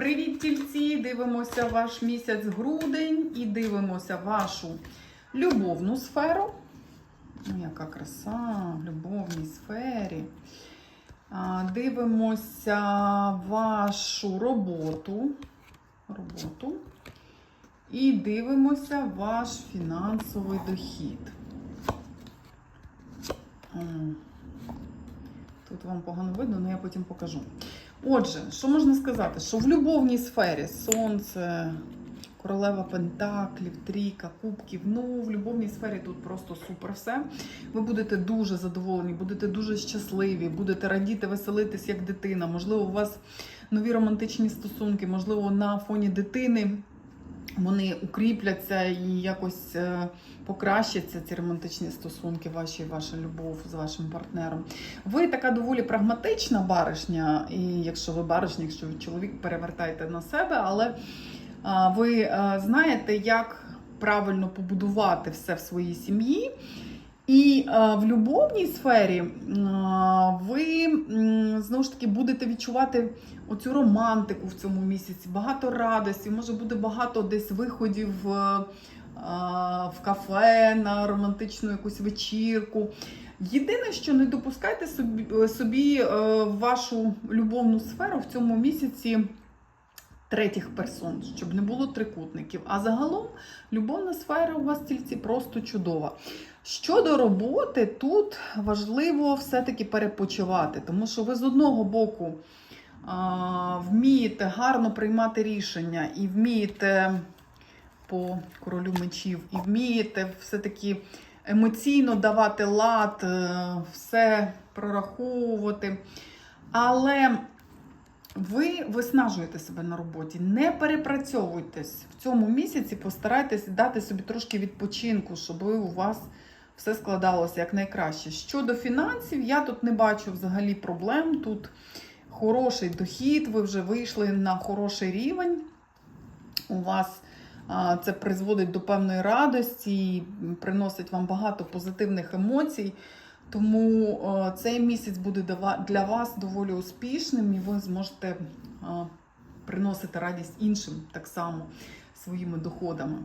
Привіт, тільці! Дивимося ваш місяць грудень і дивимося вашу любовну сферу. Ну, яка краса в любовній сфері. Дивимося вашу роботу. роботу. І дивимося ваш фінансовий дохід. Тут вам погано видно, але я потім покажу. Отже, що можна сказати? Що в любовній сфері сонце, королева пентаклів, трійка, кубків. Ну, в любовній сфері тут просто супер все. Ви будете дуже задоволені, будете дуже щасливі, будете радіти, веселитись як дитина. Можливо, у вас нові романтичні стосунки, можливо, на фоні дитини. Вони укріпляться і якось е, покращаться ці романтичні стосунки, ваші, ваша любов з вашим партнером. Ви така доволі прагматична баришня, і якщо ви баришня, якщо ви чоловік, перевертайте на себе, але ви знаєте, як правильно побудувати все в своїй сім'ї. А, в любовній сфері ви знову ж таки будете відчувати оцю романтику в цьому місяці, багато радості, може буде багато десь виходів е, е, в кафе на романтичну якусь вечірку. Єдине, що не допускайте собі, собі е, вашу любовну сферу в цьому місяці третіх персон, щоб не було трикутників. А загалом любовна сфера у вас тільки просто чудова. Щодо роботи, тут важливо все-таки перепочивати, тому що ви з одного боку вмієте гарно приймати рішення і вмієте по королю мечів, і вмієте все-таки емоційно давати лад, е, все прораховувати. Але ви виснажуєте себе на роботі, не перепрацьовуйтесь в цьому місяці, постарайтесь дати собі трошки відпочинку, щоб у вас все складалося як найкраще. Щодо фінансів, я тут не бачу взагалі проблем. Тут хороший дохід, ви вже вийшли на хороший рівень. У вас це призводить до певної радості, і приносить вам багато позитивних емоцій. Тому е, цей місяць буде для вас доволі успішним, і ви зможете е, приносити радість іншим так само своїми доходами.